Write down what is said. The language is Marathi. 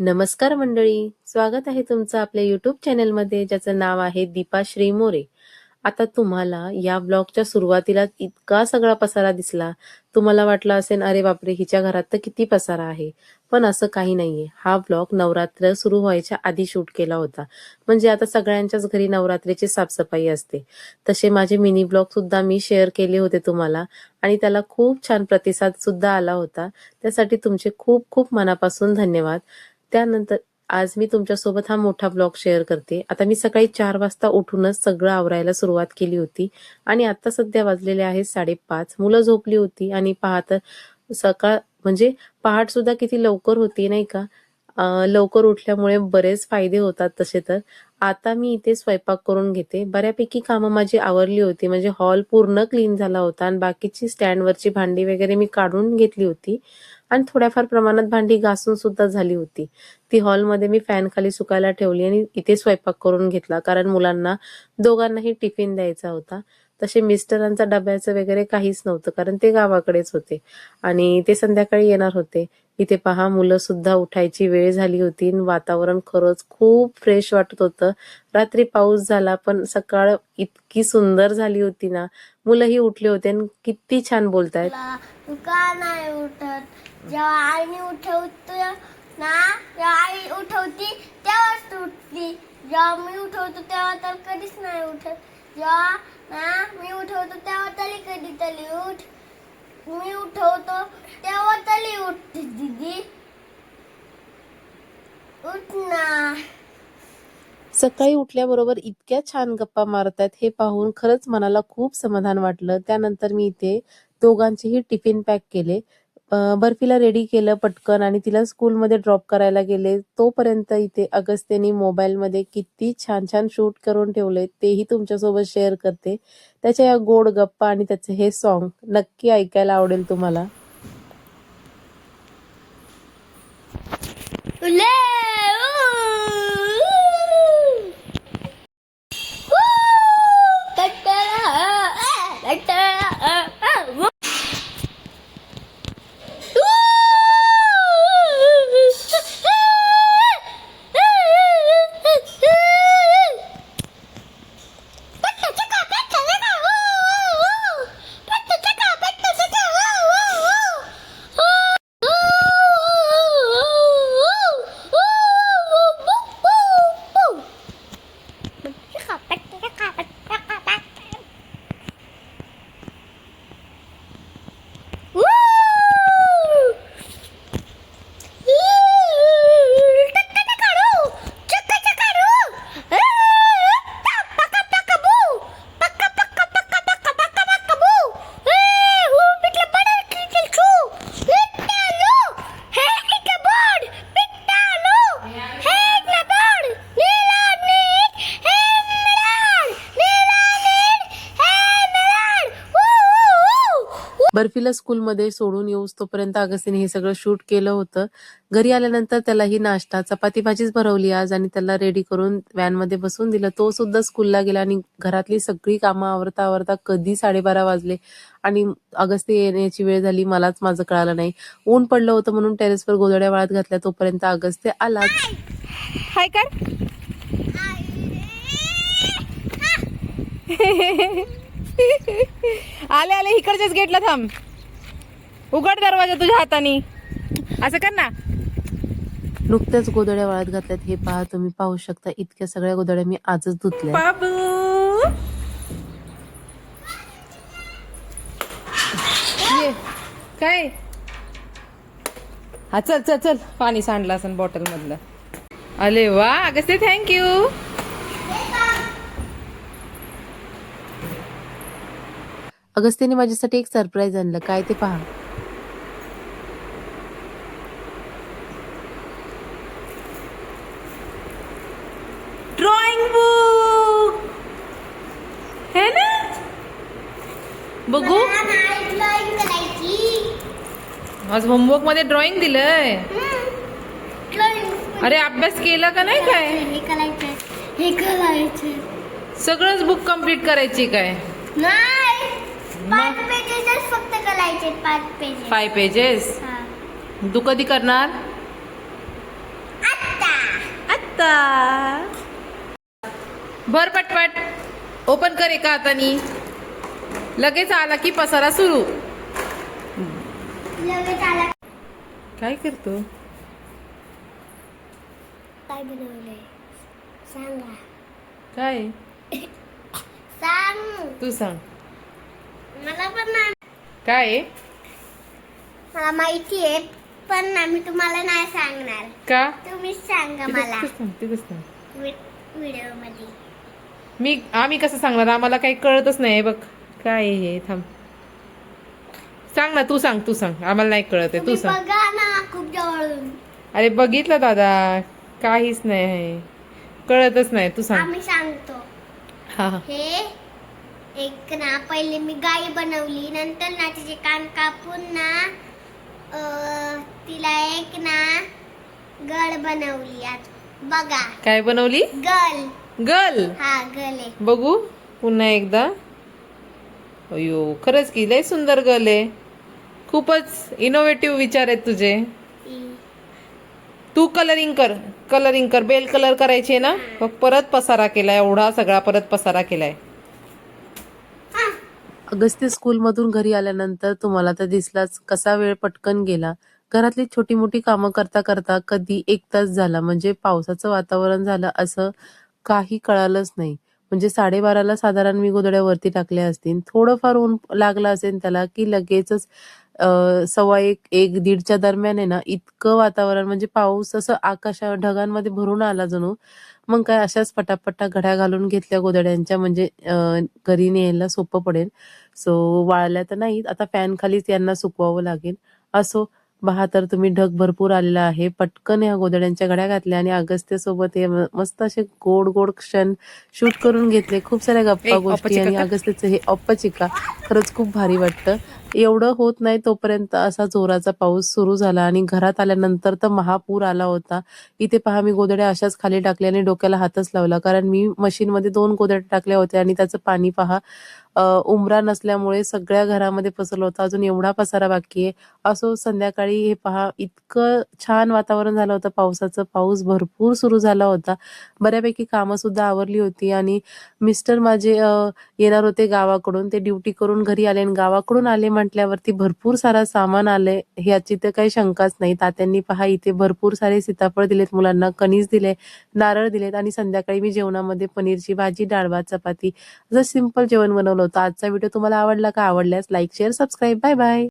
नमस्कार मंडळी स्वागत आहे तुमचं आपल्या युट्यूब चॅनलमध्ये ज्याचं नाव आहे दीपा श्री मोरे. आता तुम्हाला या ब्लॉगच्या सुरुवातीला इतका सगळा पसारा दिसला. तुम्हाला वाटलं असेल अरे बापरे हिच्या घरात तर किती पसारा आहे. पण असं काही नाहीये. हा ब्लॉग नवरात्र सुरू व्हायच्या आधी शूट केला होता. म्हणजे आता सगळ्यांच्याच घरी नवरात्रीची साफसफाई असते. तसे माझे मिनी ब्लॉग सुद्धा मी शेअर केले होते तुम्हाला. आणि त्याला खूप छान प्रतिसाद सुद्धा आला होता. त्यासाठी तुमचे खूप खूप मनापासून धन्यवाद. त्यानंतर आज मी तुमच्यासोबत हा मोठा ब्लॉग शेअर करते. आता मी सकाळी चार वाजता उठूनच सगळं आवरायला सुरुवात केली होती. आणि आता सध्या वाजलेले आहेत साडेपाच. मुलं झोपली होती आणि पाहत सकाळ म्हणजे पहाट सुद्धा किती लवकर होती नाही का? लवकर उठल्यामुळे बरेच फायदे होतात तसे तर. आता मी इथे स्वयंपाक करून घेते. बऱ्यापैकी कामं माझी आवरली होती. म्हणजे हॉल पूर्ण क्लीन झाला होता आणि बाकीची स्टँडवरची भांडी वगैरे मी काढून घेतली होती. आणि थोड्याफार प्रमाणात भांडी घासून सुद्धा झाली होती. ती हॉलमध्ये मी फॅन खाली सुकायला ठेवली आणि इथे स्वयंपाक करून घेतला. कारण मुलांना दोघांनाही टिफिन द्यायचा होता. तसे मिस्टरांचा डब्याचं वगैरे काहीच नव्हतं कारण ते गावाकडेच होते. आणि ते संध्याकाळी येणार होते. इथे पहा मुलं सुद्धा उठायची वेळ झाली होती वातावरण खरंच खूप फ्रेश वाटत होतं. रात्री पाऊस झाला पण सकाळ इतकी सुंदर झाली होती ना. मुलंही उठले होते आणि किती छान बोलतायत. का नाही उठत? जेव्हा आईने उठवतो ना जेव्हा आई उठवती तेव्हाच तू उठती. जेव्हा मी उठवतो तेव्हा तर कधीच नाही उठत. जेव्हा ना मी उठवतो तेव्हा तरी कधी तरी उठ. मी उठवतो तेव्हा तरी उठते दिदी. उठ ना. सकाळी उठल्याबरोबर इतक्या छान गप्पा मारतात हे पाहून खरंच मनाला खूप समाधान वाटलं. त्यानंतर मी इथे दोघांचेही टिफिन पॅक केले. बर्फीला रेडी केलं पटकन आणि तिला स्कूलमध्ये ड्रॉप करायला गेले तोपर्यंत इथे अगस्त्यनी मोबाईलमध्ये किती छान छान शूट करून ठेवले तेही तुमच्यासोबत शेअर करते. त्याच्या या गोड गप्पा आणि त्याचं हे सॉन्ग नक्की ऐकायला आवडेल तुम्हाला. बर्फीला स्कूलमध्ये सोडून येऊस तोपर्यंत अगस्तीने हे सगळं शूट केलं होतं. घरी आल्यानंतर त्यालाही नाश्ता चपाती भाजीच भरवली आज आणि त्याला रेडी करून व्हॅनमध्ये बसून दिलं. तो सुद्धा स्कूलला गेला आणि घरातली सगळी कामं आवरता आवरता कधी साडेबारा वाजले आणि अगस्ती येण्याची वेळ झाली मलाच माझं कळालं नाही. ऊन पडलं होतं म्हणून टेरेसवर गोधड्या वाळत घातल्या तोपर्यंत अगस्त्य आलाच हाय कर. आले आले इकडच्याच गेटला थांब. उघड दरवाजा तुझ्या हाताने. असं कर ना. नुकत्याच गोधड्या वाळत घातल्यात हे पहा तुम्ही पाहू शकता इतक्या सगळ्या गोधड्या मी आजच धुतल्या. बाबू. ये काय? हा चल चल चल. पाणी सांडलं असं बॉटल मधलं. अरे वा अगस्ते थँक्यू अगस्तीने माझ्यासाठी एक सरप्राईज आणलं. काय ते पहा. ड्रॉइंग बुक है ना? बघू. ड्रॉइंग करायची आज होमवर्कमध्ये ड्रॉइंग दिलंय. ड्रॉइंग अरे अभ्यास केला का नाही काय? हे करायचं हे करायचं सगळंच बुक कंप्लीट करायची काय? पाच पेजेसच फक्त करायचे पाच पेजेस फाय पेजेस हा. तू कधी करणार? आता आता भर पटपट. ओपन कर एका हातानी. लगेच आला की पसारा सुरू. लगेच आला. काय करतो? काय बनवलंय? सांगा. काय? सांग. तू सांग. मला पण नाही. काय आहे? मला माहिती आहे पण ना मी तुम्हाला नाही सांगणार. का? तुम्हीच सांगा मला. व्हिडिओमध्ये मी आम्ही कसं सांगणार? आम्हाला काही कळतच नाही. बघ काय आहे हे? थांब. सांग ना तू सांग तू सांग. आम्हाला नाही कळत आहे. तू तुम्ही सांग. बघा ना खूप जवळून. अरे बघितलं दादा. काहीच नाही. आहे कळतच नाही. तू सांग. आम्ही सांगतो. हा हा. हे एक ना पहिले मी गाय बनवली नंतर ना तिचे कान कापून ना तिला एक ना गळ बनवली आज. बघा. काय बनवली? गल. गल? हा गल आहे. बघू पुन्हा एकदा. अयो खरंच की लय सुंदर गल आहे. खूपच इनोव्हेटिव्ह विचार आहेत तुझे. ती. कलरिंग कर कलरिंग कर. बेल कलर करायचे ना? मग परत पसारा केलाय एवढा सगळा परत पसारा केलाय. अगस्त्य स्कूलमधून घरी आल्यानंतर तुम्हाला तर दिसलाच कसा वेळ पटकन गेला. घरातली छोटी मोठी कामं करता करता कधी एक तास झाला म्हणजे पावसाचं वातावरण झालं असं काही कळालंच नाही. म्हणजे साडेबाराला साधारण मी गोदड्यावरती टाकले टाकल्या असतील. थोडंफार ऊन लागलं असेल त्याला की लगेचच सव्वा एक एक दीडच्या दरम्यान आहे ना इतकं वातावरण म्हणजे पाऊस असं आकाशा ढगांमध्ये भरून आला जणू. मग काय अशाच पटापटा घड्या घालून घेतल्या गोधड्यांच्या म्हणजे घरी न्यायला सोपं पडेल. सो वाळल्या तर नाहीत. आता फॅन खालीच यांना सुकवावं लागेल. असो पहा तर तुम्ही ढग भरपूर आलेला आहे. पटकन ह्या गोधड्यांच्या घड्या घातल्या आणि अगस्त्य सोबत हे मस्त असे गोड गोड क्षण शूट करून घेतले. खूप साऱ्या गप्पा गोष्टी आणि? अगस्त्यचं हे औपचिका खरंच खूप भारी वाटतं. एवढं होत नाही तोपर्यंत असा जोराचा पाऊस सुरू झाला आणि घरात आल्यानंतर तर महापूर आला होता. इथे पहा मी गोधड्या अशाच खाली टाकल्या आणि डोक्याला हातच लावला. कारण मी मशीनमध्ये दोन गोदड्या टाकल्या होत्या आणि त्याचं पाणी पहा उमरा नसल्यामुळे सगळ्या घरामध्ये पसरलं होतं. अजून एवढा पसारा बाकी आहे. असो संध्याकाळी हे पहा इतकं छान वातावरण झालं होतं. पावसाचं पाऊस भरपूर सुरू झाला होता. बऱ्यापैकी कामं सुद्धा आवरली होती आणि मिस्टर माझे येणार होते गावाकडून. ते ड्युटी करून घरी आले आणि गावाकडून आले म्हटल्यावरती भरपूर सारा सामान आले ह्याची तर काही शंकाच नाही. तात्यांनी पहा इथे भरपूर सारे सीताफळ दिलेत मुलांना कणीस दिले नारळ दिलेत आणि संध्याकाळी मी जेवणामध्ये पनीरची भाजी डाळ भात चपाती असं सिंपल जेवण बनवलं बनवलं होतं आजचा व्हिडिओ तुम्हाला आवडला का? आवडल्यास like share subscribe bye bye